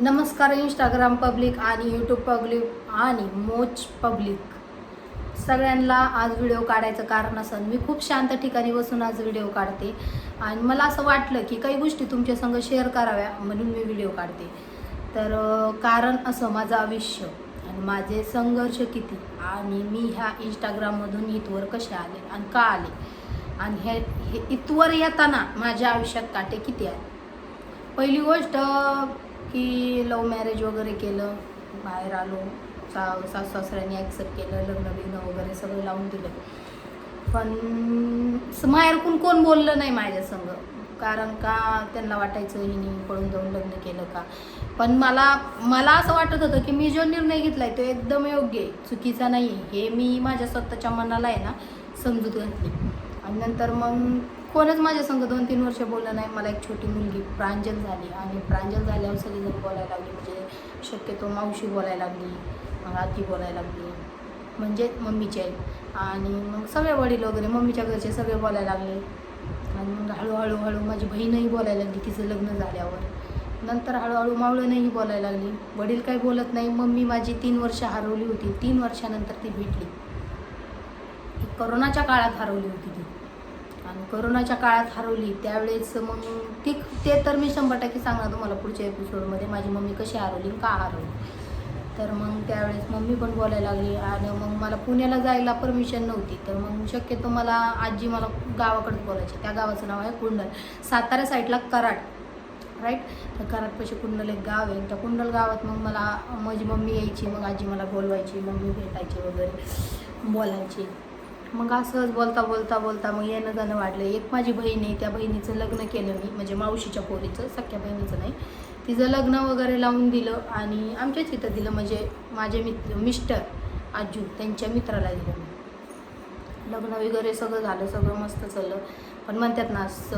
नमस्कार Instagram public आणि YouTube public आणि मोच पब्लिक सगळ्यांना आज व्हिडिओ काढायचं कारण असं मी खूप शांत ठिकाणी बसून आज व्हिडिओ काढते. आणि मला असं वाटलं की काही गोष्टी तुमच्या संग शेअर कराव्या म्हणून मी व्हिडिओ काढते. तर कारण असं माझं आयुष्य आणि माझे संघर्ष किती आणि मी ह्या इंस्टाग्राममधून इथवर कसे आले आणि का आले? आणि हे हे इथवर येताना माझ्या आयुष्यात काटे किती आहेत? पहिली गोष्ट की लव्ह मॅरेज वगैरे केलं बाहेर आलो सा सासू सासऱ्यांनी ॲक्सेप्ट केलं लग्न बिग्न वगैरे सगळं लावून दिलं. पण स- माहेरकून कोण बोललं नाही माझ्या संग. कारण का त्यांना वाटायचं हिने पळून जाऊन लग्न केलं का? पण मला मला असं वाटत होतं की मी जो निर्णय घेतला आहे तो एकदम योग्य आहे. चुकीचा नाही आहे हे मी माझ्या स्वतःच्या मनाला आहे ना समजूत घातली. आणि नंतर मग कोणच माझ्या संग दोन तीन वर्ष बोललं नाही. मला एक छोटी मुलगी प्रांजल झाली आणि प्रांजल झाल्यावर सगळीजण बोलायला लागली. म्हणजे शक्यतो मावशी बोलायला लागली मग आजी बोलायला लागली. म्हणजे मम्मीचे. आई आणि मग सगळे वडील वगैरे मम्मीच्या घरचे सगळे बोलायला लागले. आणि मग हळूहळू हळू माझी बहीणही बोलायला लागली तिचं लग्न झाल्यावर. नंतर हळूहळू मावळणही बोलायला लागली. वडील काही बोलत नाही. मम्मी माझी तीन वर्ष हरवली होती. तीन वर्षानंतर ती भेटली. ती करोनाच्या काळात हरवली होती ती. आणि करोनाच्या काळात हरवली त्यावेळेस मग ती ते तर मी शंभर टक्के सांगणार तुम्हाला पुढच्या एपिसोडमध्ये माझी मम्मी कशी हरवली आणि का हरवली. तर मग त्यावेळेस मम्मी पण बोलायला लागली आणि मग मला पुण्याला जायला परमिशन नव्हती. तर मग शक्यतो मला आजी मला गावाकडे बोलायची. त्या गावाचं नाव आहे कुंडल. सातारा साईडला कराड. राईट तर कराडपाशी कुंडल एक गाव आहे. त्या कुंडल गावात मग मला माझी मम्मी यायची मग आजी मला बोलवायची मम्मी भेटायची वगैरे बोलायची. मग असंच बोलता बोलता बोलता मग येणं जाणं वाढलं. एक माझी बहीण आहे त्या बहिणीचं लग्न केलं मी म्हणजे मावशीच्या पोरीचं सख्या बहिणीचं नाही. तिचं लग्न वगैरे लावून दिलं आणि आमच्याच इथं दिलं म्हणजे माझे मित्र मिस्टर आजू त्यांच्या मित्राला दिलं मी. लग्न वगैरे सगळं झालं सगळं मस्त चाललं. पण म्हणतात ना स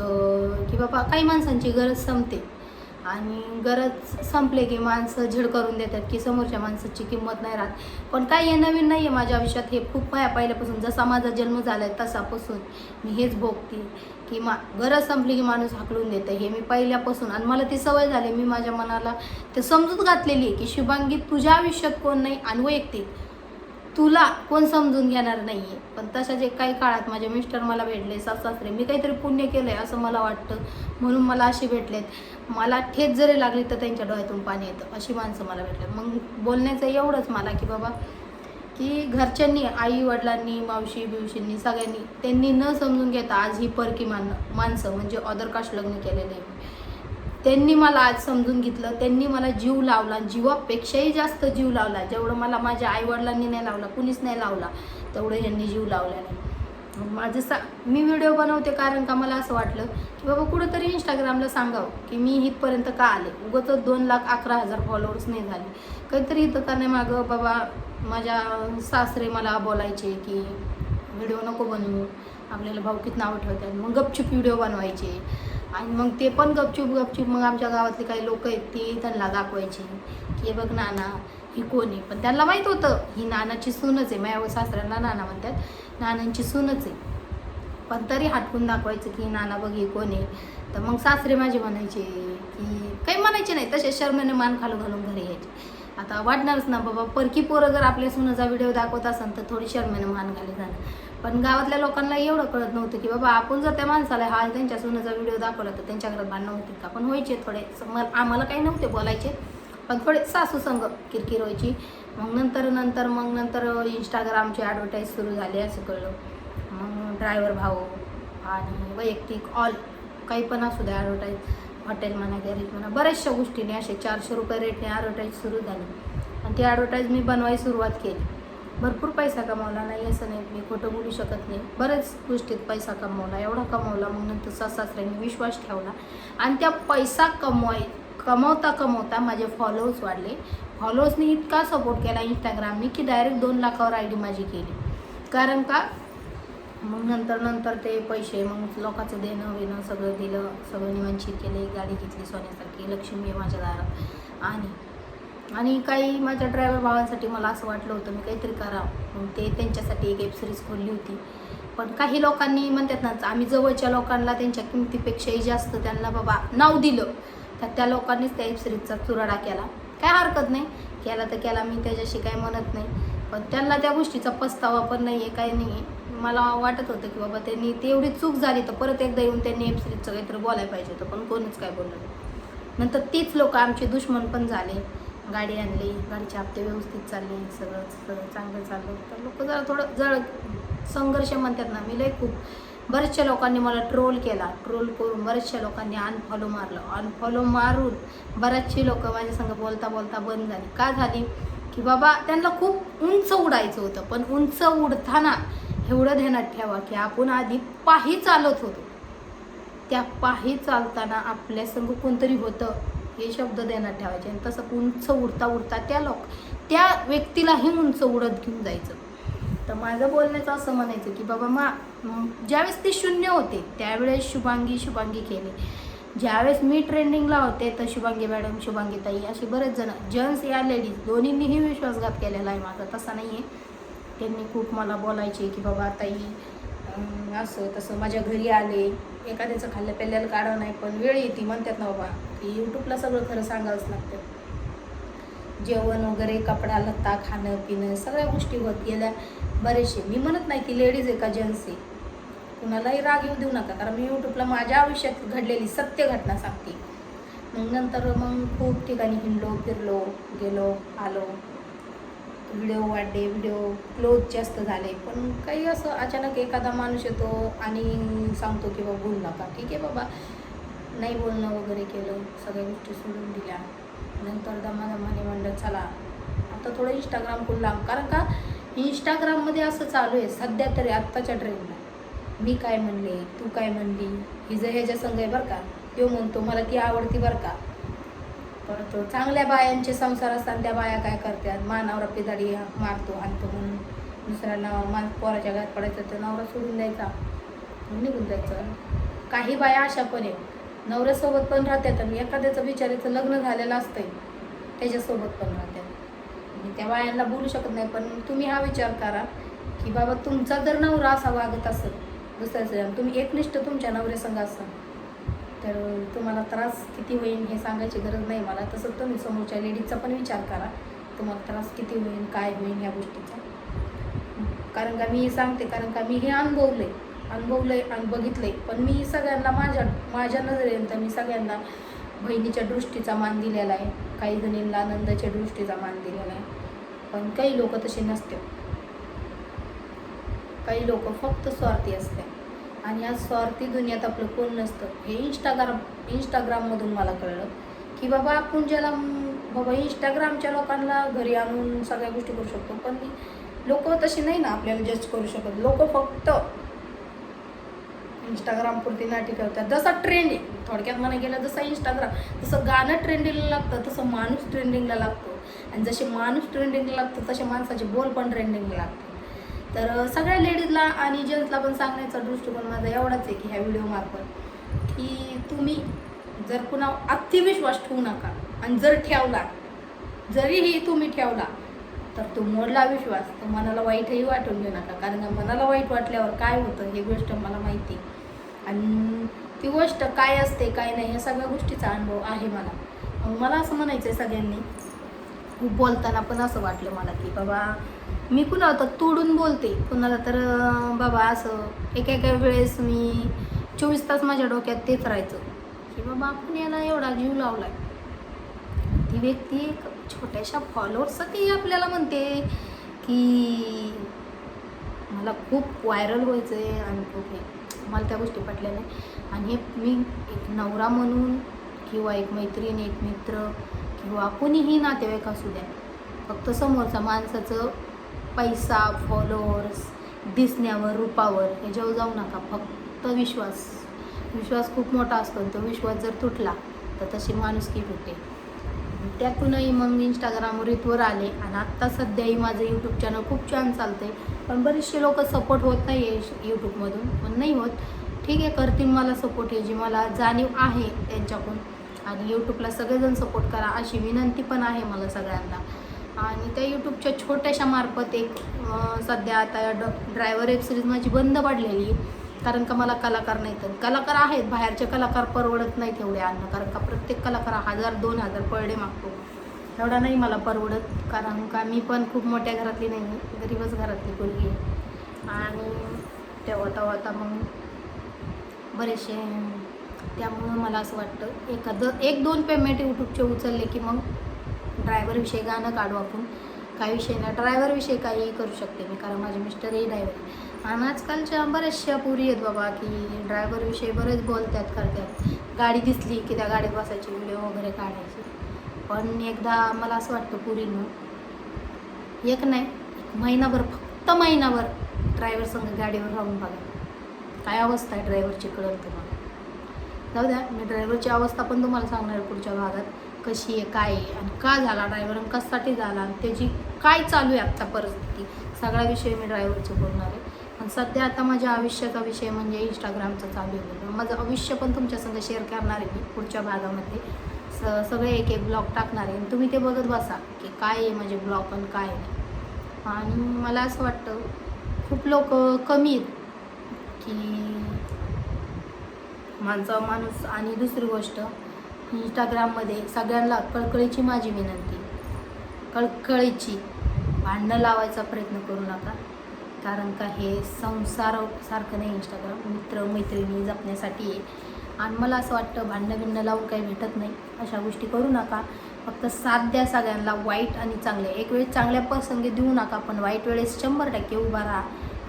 की बाबा काही माणसांची गरज संपते. आणि गरज संपले की माणसं झिड करून देतात की समोरच्या माणसाची किंमत नाही राहत. पण काही हे नवीन नाही आहे माझ्या आयुष्यात. हे खूप माया पहिल्यापासून जसा माझा जन्म झाला आहे तसापासून मी हेच भोगते की मा गरज संपली की माणूस हाकलून देतं. हे मी पहिल्यापासून आणि मला ती सवय झाली. मी माझ्या मनाला ते समजूत घातलेली आहे की शुभांगी तुझ्या आयुष्यात कोण नाही आणि वैयक्तिक. तुला कोण समजून घेणार नाही आहे पण तशा जे काही काळात माझे मिस्टर मला भेटले सासरे मी काहीतरी पुण्य केलं आहे असं मला वाटतं. म्हणून मला अशी भेटलेत. मला ठेच जरी लागली तर त्यांच्या डोळ्यातून पाणी येतं अशी माणसं मला भेटले मग बोलण्याचं एवढंच मला की बाबा की घरच्यांनी आई वडिलांनी मावशी बिवशींनी सगळ्यांनी त्यांनी न समजून घेता आज ही परकी मान माणसं म्हणजे अदर कास्ट लग्न केलेले आहे त्यांनी मला आज समजून घेतलं त्यांनी मला जीव लावला जीवापेक्षाही जास्त जीव लावला. जेवढं मला माझ्या आईवडिलांनी नाही लावला कुणीच नाही लावला तेवढं यांनी जीव लावला नाही. मग माझं सा मी व्हिडिओ बनवते कारण का मला असं वाटलं की बाबा कुठंतरी इंस्टाग्रामला सांगावं की मी इथपर्यंत का आले? उगंच दोन लाख अकरा हजार फॉलोअर्स नाही झाले. काहीतरी इथं करण्यामागं बाबा माझ्या सासरे मला बोलायचे की व्हिडिओ नको बनवू. आपल्याला भावकीत नावं ठेवतात. मग गपचूप व्हिडिओ बनवायचे. आणि मग ते पण गपचूप गपचूप मग आमच्या गावातले काही लोक आहेत ते त्यांना दाखवायचे की हे बघ नाना ही कोण आहे? पण त्यांना माहीत होतं ही नानाची सूनच आहे. माझ्या सासऱ्यांना नाना म्हणतात नानांची सूनच आहे. पण तरी हटकून दाखवायचं की नाना बघ हे कोण आहे? तर मग सासरे माझे म्हणायचे की काही म्हणायचे नाही तसे शर्मेने मान खालू घालून घरी यायचे. आता वाटणारच ना बाबा परकी पोरं जर आपल्या सुनाचा व्हिडिओ दाखवत असेल तर थोडी शर्मेने मान घाली जाणार. पण गावातल्या लोकांना एवढं कळत नव्हतं की बाबा आपण जर त्या माणसाला हा त्यांच्या सुनाचा व्हिडिओ दाखवला तर त्यांच्या घरात भांडणं होती का? पण व्हायचे थोडे. म- आम्हाला काही नव्हते बोलायचे. पण थोडे सासू संग किरकिर व्हायची. मग नंतर नंतर मग नंतर इंस्टाग्रामची ॲडव्हर्टाईज सुरू झाली असं कळलं. मग ड्रायव्हर भाऊ आणि वैयक्तिक ऑल काही पण असू द्या ॲडव्हर्टाईज हॉटेल म्हणा गॅरेज म्हणा बऱ्याचशा गोष्टीने असे चारशे रुपये रेटने ॲडव्हर्टाईज सुरू झाली. आणि ती ॲडव्हर्टाईज मी बनवायला सुरुवात केली. भरपूर पैसा कमावला नाही असं नाही मी खोटं बोलू शकत नाही. बऱ्याच गोष्टीत पैसा कमवला एवढा कमवला मग नंतर सासऱ्यांनी विश्वास ठेवला. आणि त्या पैसा कमवाय कमवता कमवता माझे फॉलोअर्स वाढले. फॉलोअर्सनी इतका सपोर्ट केला इंस्टाग्रामने की डायरेक्ट दोन लाखावर आय डी माझी केली कारण का? मग नंतर नंतर ते पैसे मग लोकांचं देणं विणं सगळं दिलं. सगळं निवांशित केले गाडी घेतली सोन्यासारखी लक्ष्मी आहे माझ्या दारात. आणि आणि काही माझ्या ड्रायव्हर भावांसाठी मला असं वाटलं होतं मी काहीतरी करावं. ते त्यांच्यासाठी एक वेब सिरीज खोलली होती. पण काही लोकांनी म्हणतात ना आम्ही जवळच्या लोकांना त्यांच्या किमतीपेक्षाही जास्त त्यांना बाबा नाव दिलं. तर त्या लोकांनीच त्या वेबसिरीजचा चुराडा केला. काय हरकत नाही. केला तर केला मी त्याच्याशी काही म्हणत नाही. पण त्यांना त्या गोष्टीचा पस्तावा पण नाही आहे काही नाही आहे मला वाटत होतं की बाबा त्यांनी तेवढी एवढी चूक झाली तर परत एकदा येऊन त्यांनी वेबसिरीजचं काहीतरी बोलायला पाहिजे होतं पण कोणीच काय बोललं नंतर तीच लोक आमचे दुश्मन पण झाले. गाडी आणली गाडीचे हप्ते व्यवस्थित चालले सगळं सगळं चांगलं चाललं. तर लोक जरा थोडं जळ संघर्ष म्हणतात ना मी लय खूप बऱ्याचशा लोकांनी मला ट्रोल केला. ट्रोल करून बऱ्याचशा लोकांनी अनफॉलो मारलं. अनफॉलो मारून बऱ्याचशी लोक माझ्या संग बोलता बोलता बंद झाली. का झाली? की बाबा त्यांना खूप उंच उडायचं होतं. पण उंच उडताना एवढं ध्यानात ठेवा की आपण आधी पायी चालत होतो. त्या पायी चालताना आपल्या संग कोणतरी होतं. हे शब्द देण्यात ठेवायचे आणि तसं उंच उडता उडता त्या लोक त्या व्यक्तीलाही उंच उडत घेऊन जायचं. तर माझं बोलण्याचं असं म्हणायचं की बाबा मा ज्यावेळेस ते शून्य होते त्यावेळेस शुभांगी शुभांगी केले ज्यावेळेस मी ट्रेंडिंगला होते तर शुभांगी मॅडम शुभांगी ताई असे बरेच जण जेंट्स या लेडीज दोन्हींनीही विश्वासघात केलेला आहे माझा. तसा नाही आहे त्यांनी खूप मला बोलायचे की बाबा ताई असं तसं माझ्या घरी आले. एखाद्याचं खाल्लं पेल्याला काढं नाही पण वेळ येते म्हणतात ना बाबा. की यूट्यूबला सगळं खरं सांगावंच लागतं. जेवण वगैरे कपडा लत्ता खाणं पिणं सगळ्या गोष्टी होत गेल्या बरेचसे मी म्हणत नाही की लेडीज आहे का जेंट्स आहे. कुणालाही राग येऊ देऊ नका कारण मी यूट्यूबला माझ्या आयुष्यात घडलेली सत्य घटना सांगते. मग नंतर मग खूप ठिकाणी हिंडलो फिरलो गेलो आलो. व्हिडिओ वाढले व्हिडिओ क्लोज जास्त झाले. पण काही असं अचानक एखादा माणूस येतो आणि सांगतो की बाबा बोलू नका. ठीक आहे बाबा. नाही बोलणं वगैरे केलं सगळ्या गोष्टी सोडून दिल्या. नंतर दमादमाने म्हणलं चला आता थोडं इंस्टाग्राम खोलला कारण का? इंस्टाग्राममध्ये असं चालू आहे सध्या तरी आत्ताच्या ट्रेंडला मी काय म्हणले? तू काय म्हणली? हिजं ह्याच्या संघ आहे बरं का? तो म्हणतो मला ती आवडती बरं का? परत चांगल्या बायांचे संसार असताना त्या बाया काय करतात? मानावर पिदाडी मारतो आणतो म्हणून दुसऱ्याला मान पोराच्या घरात पडायचं तर नवरा सोडून द्यायचा. निघून जायचं. काही बाया अशा पण आहेत. नवऱ्यासोबत पण राहतात आणि एखाद्याचं बिचारीचं लग्न झालेलं असतंय त्याच्यासोबत पण राहतात मी त्या बायांना बोलू शकत नाही पण तुम्ही हा विचार करा की बाबा तुमचा जर नवरा असा वागत असेल दुसऱ्याचं तुम्ही एकनिष्ठ तुमच्या नवऱ्यासंग असाल तर तुम्हाला त्रास किती होईल हे सांगायची गरज नाही मला. तसं तुम्ही समोरच्या लेडीजचा पण विचार करा तुम्हाला त्रास किती होईल काय होईल ह्या गोष्टीचा. कारण का मी सांगते कारण का मी हे अनुभवलं आहे अनुभवलं आहे आणि बघितलं आहे पण मी सगळ्यांना माझ्या माझ्या नजरेनं तर मी सगळ्यांना बहिणीच्या दृष्टीचा मान दिलेला आहे. काही जणींना आनंदाच्या दृष्टीचा मान दिलेला आहे. पण काही लोक तसे नसते. काही लोक फक्त स्वार्थी असते. आणि या स्वार्थी दुनियात आपलं कोण नसतं हे इंस्टाग्राम इंस्टाग्राममधून मला कळलं. की बाबा आपण ज्याला बाबा इंस्टाग्रामच्या लोकांना घरी आणून सगळ्या गोष्टी करू शकतो पण लोक तशी नाही ना आपल्याला जज करू शकत. लोक फक्त इंस्टाग्रामपुरती नाटी करतात. जसा ट्रेंड आहे थोडक्यात म्हणा गेलं जसा इंस्टाग्राम तसं गाणं ट्रेंडिंगला लागतं तसं माणूस ट्रेंडिंगला लागतो. आणि जसे माणूस ट्रेंडिंगला लागतं तसे माणसाचे बोल पण ट्रेंडिंगला लागतात. तर सगळ्या लेडीजला आणि जेंट्सला पण सांगण्याचा दृष्टिकोन माझा एवढाच आहे की ह्या व्हिडिओमार्फत की तुम्ही जर कुणा अतिविश्वास ठेवू नका आणि जर ठेवला जरीही तुम्ही ठेवला तर तो मोडला विश्वास. तर मनाला वाईटही वाटून घेऊ नका. कारण मनाला वाईट वाटल्यावर काय होतं ही गोष्ट मला माहिती आणि ती गोष्ट काय असते काय नाही या सगळ्या गोष्टीचा अनुभव आहे मला. मला असं म्हणायचं आहे सगळ्यांनी. खूप बोलताना पण असं वाटलं मला की बाबा मी कुणाला तर तोडून बोलते. कुणाला तर बाबा असं एका एका वेळेस मी चोवीस तास माझ्या डोक्यात तेच राहायचं की बाबा आपण याला एवढा जीव लावलाय. ती व्यक्ती एक छोट्याशा फॉलोअर्ससाठी आपल्याला म्हणते की मला खूप व्हायरल व्हायचं आहे आणि खूप हे. मला त्या गोष्टी पटल्या नाही. आणि हे मी एक नवरा म्हणून किंवा एक मैत्रीण एक मित्र किंवा कोणीही नातेवाईक असू द्या फक्त समोरचा माणसाचं पैसा फॉलोअर्स दिसण्यावर रूपावर ह्याच्यावर जाऊ नका. फक्त विश्वास. विश्वास खूप मोठा असतो आणि तो विश्वास जर तुटला तर तशी माणुसकी तुटते त्यातूनही मग इंस्टाग्रामवर इथवर आले. आणि आत्ता सध्याही माझं यूट्यूब चॅनल खूप छान आहे पण बरेचसे लोक सपोर्ट होत नाही आहे यूट्यूबमधून पण नाही होत. ठीक आहे करतील मला सपोर्ट हे जी मला जाणीव आहे त्यांच्याकडून. आणि यूट्यूबला सगळेजण सपोर्ट करा अशी विनंती पण आहे मला सगळ्यांना. आणि त्या यूट्यूबच्या छोट्याशा मार्फत एक सध्या आता ड ड्रायव्हर वेब सिरीज माझी बंद पडलेली. कारण का मला कलाकार नाहीत कलाकार आहेत बाहेरचे कलाकार परवडत नाहीत एवढे आणणं कारण का प्रत्येक कलाकार हजार दोन हजार पर डे मागतो. एवढा नाही मला परवडत कारण का मी पण खूप मोठ्या घरातली नाही आहे गरीबच घरातली मुलगी आहे. आणि तेव्हा तेव्हा आता मग बरेचसे त्यामुळं मला असं वाटतं एखादं एक दोन पेमेंट यूट्यूबचे उचलले की मग ड्रायव्हरविषयी गाणं काढू आपण. काही विषय नाही ड्रायव्हरविषयी काहीही करू शकते मी कारण माझे मिस्टरही ड्रायव्हर आहे. आणि आजकालच्या बऱ्याचशा पुरी आहेत बाबा की ड्रायव्हरविषयी बरेच बोलतात करतात. गाडी दिसली की त्या गाडीत बसायची व्हिडिओ वगैरे काढायची. पण एकदा मला असं वाटतं पुरीनं एक नाही महिनाभर फक्त महिनाभर ड्रायव्हर संग गाडीवर राहून बघा. काय अवस्था आहे ड्रायव्हरची कळलं तुम्हाला. जाऊ द्या मी ड्रायव्हरची अवस्था पण तुम्हाला सांगणार आहे पुढच्या भागात. कशी आहे काय आहे आणि का झाला ड्रायव्हर आणि कशासाठी झाला आणि त्याची काय चालू आहे आत्ता परिस्थिती. सगळा विषय मी ड्रायव्हरचं बोलणार आहे. आणि सध्या आता माझ्या आयुष्याचा विषय म्हणजे इंस्टाग्रामचं चालू आहे. माझं आयुष्य पण तुमच्यासंग शेअर करणार आहे मी पुढच्या भागामध्ये. स सगळे एक एक ब्लॉग टाकणार आहे. आणि तुम्ही ते बघत बसा की काय आहे म्हणजे ब्लॉग आणि काय नाही. आणि मला असं वाटतं खूप लोक कमी आहेत की माणसा माणूस आणि दुसरी गोष्ट इंस्टाग्राममध्ये सगळ्यांना कळकळीची माझी विनंती कळकळीची भांडणं लावायचा प्रयत्न करू नका. कारण का हे संसार सारखं नाही इंस्टाग्राम मित्र मैत्रिणी जपण्यासाठी आहे. आणि मला असं वाटतं भांडणं बिंडणं लावून काही भेटत नाही. अशा गोष्टी करू नका. फक्त साथ द्या सगळ्यांना वाईट आणि चांगले. एक वेळेस चांगल्या प्रसंगी देऊ नका पण वाईट वेळेस शंभर टक्के उभा राहा.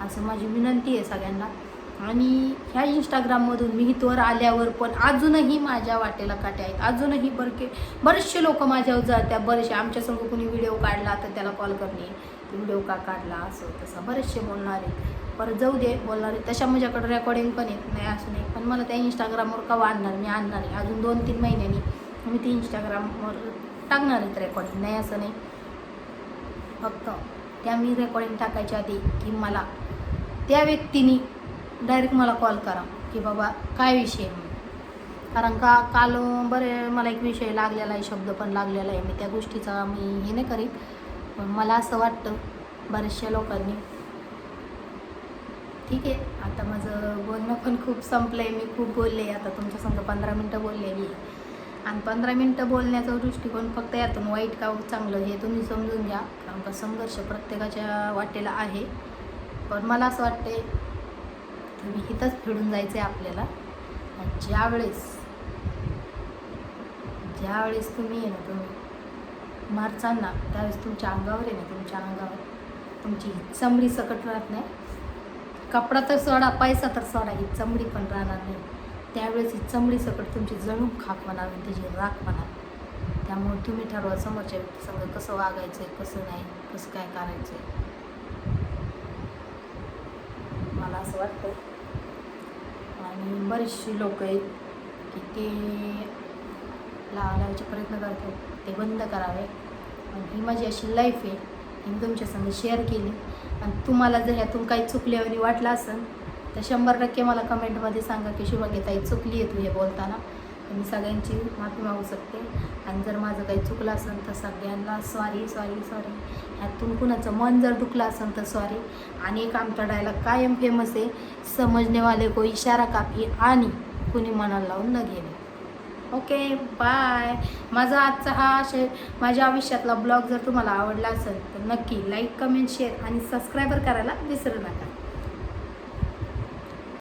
असं माझी विनंती आहे सगळ्यांना. आणि ह्या इंस्टाग्राममधून मी हितवर आल्यावर पण अजूनही माझ्या वाटेला काटे आहेत. अजूनही बरके बरेचसे लोक माझ्यावर जात्या बरेचसे आमच्यासमोर कोणी व्हिडिओ काढला तर त्याला कॉल करणे. व्हिडिओ का काढला असं तसं बरेचसे बोलणारे. परत जाऊ दे बोलणारे तशा माझ्याकडे रेकॉर्डिंग पण येत नाही असं नाही पण मला त्या इंस्टाग्रामवर का आणणार मी आणणार आहे अजून दोन तीन महिन्यांनी मी ती इंस्टाग्रामवर टाकणार आहेत रेकॉर्डिंग नाही असं नाही. फक्त त्या मी रेकॉर्डिंग टाकायच्या आधी की मला त्या व्यक्तीने डायरेक्ट मला कॉल करा की बाबा काय विषय आहे? कारण का काल बरे मला एक विषय लागलेला आहे शब्द पण लागलेला आहे. मी त्या गोष्टीचा मी हे नाही करीत. पण मला असं वाटतं बऱ्याचशा लोकांनी. ठीक आहे आता माझं बोलणं पण खूप संपलं आहे मी खूप बोलले आता तुमच्या संग पंधरा मिनटं बोललेली मी. आणि पंधरा मिनटं बोलण्याचा दृष्टिकोन फक्त यातून वाईट का चांगलं हे तुम्ही समजून घ्या. कारण का संघर्ष प्रत्येकाच्या वाटेला आहे. पण मला असं वाटते तुम्ही इथंच फिडून जायचं आहे आपल्याला. आणि ज्यावेळेस ज्यावेळेस तुम्ही आहे ना तुम्ही मारचाल त्यावेळेस तुमच्या अंगावर आहे ना तुमच्या अंगावर. तुमची चमडी सकट राहत नाही. कपडा तर सोडा पैसा तर सोडा ही चमडी पण राहणार नाही. त्यावेळेस ही चमडी सकट तुमची जणू खाक म्हणावी आणि त्याची राख म्हणावी त्यामुळे तुम्ही ठरवा समोरच्या व्यक्तीसंग कसं वागायचं आहे कसं नाही कसं काय करायचं आहे मला असं वाटतं आणि बरेचशी लोक आहेत की ते लावायचे प्रयत्न करतात ते बंद करावे. ही माझी अशी लाईफ आहे. ही मी तुमच्यासंग शेअर केली. आणि तुम्हाला जर ह्यातून काही चुकल्यावानी वाटलं असेल तर शंभर टक्के मला कमेंटमध्ये सांगा की शुभागीताई चुकली आहे तू हे बोलताना. मी सगळ्यांची माफी मागू शकते. आणि जर माझं काही चुकलं असेल तर सगळ्यांना सॉरी सॉरी सॉरी ह्यातून कुणाचं मन जर दुखलं असेल तर सॉरी आणि एक आमचा डायलॉग कायम फेमस आहे. समजणेवाले को इशारा काफी आणि कुणी मनाला लावून न घेणे. Okay bye. माझा आजचा हा असे माझ्या आयुष्यातला ब्लॉग जर तुम्हाला आवडला असेल तर नक्की लाईक कमेंट शेअर आणि सबस्क्रायबर करायला विसरू नका.